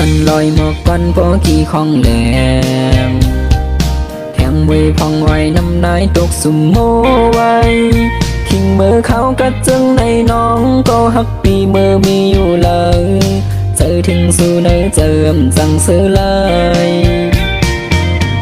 สันลอยหมอกกันพอขี่ของแหลมแถมไว้พองไว้น้ำลายตกสุมโมไว้คิงเมื่อเขากัดจึงในน้องก็ฮักปีเมื่อมีอยู่เลยเจอถึงสู่เนอเจิมจังซื้อเลย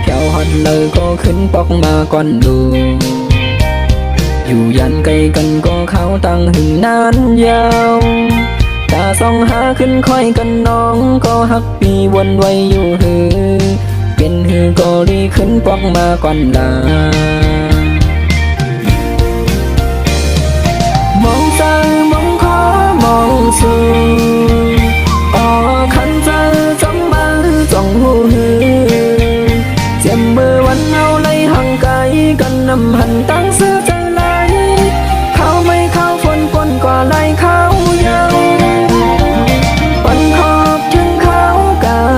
เพียวฮอดเลยก็ขึ้นปอกมาก่อนดูอยู่ยันไกลกันก็เขาตั้งหึงนานยาว ส่องหาขึ้นคอยกันน้อง ก็ฮักปีวนไว้อยู่หือ เป็นหือก็รีขึ้นปอกมาก่อนลา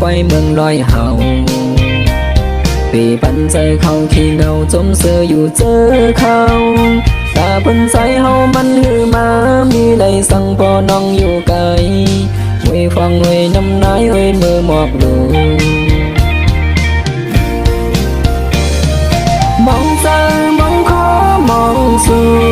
ไปเมืองลอยเห่าปีปันใจเขาขี้เงาจมเสืออยู่เจอเขาตาเพิ่นใจเฮามันหือมา มีได้สั่งพอน้องอยู่ไกลไว้ฟังไว้น้ำนายไว้มือหมอกดูมองซ้ายมองขวามองสู่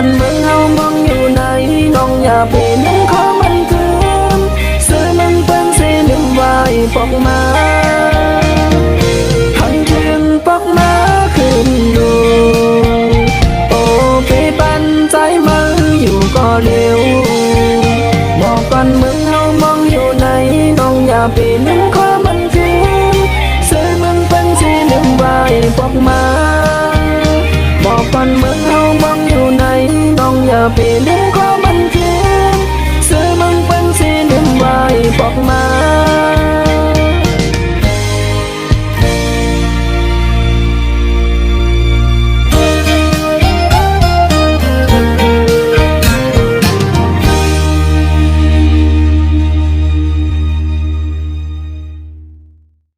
อนเมืองเฮามองอยู่ไหนน้องอย่าไปนั่งขอมัน บอ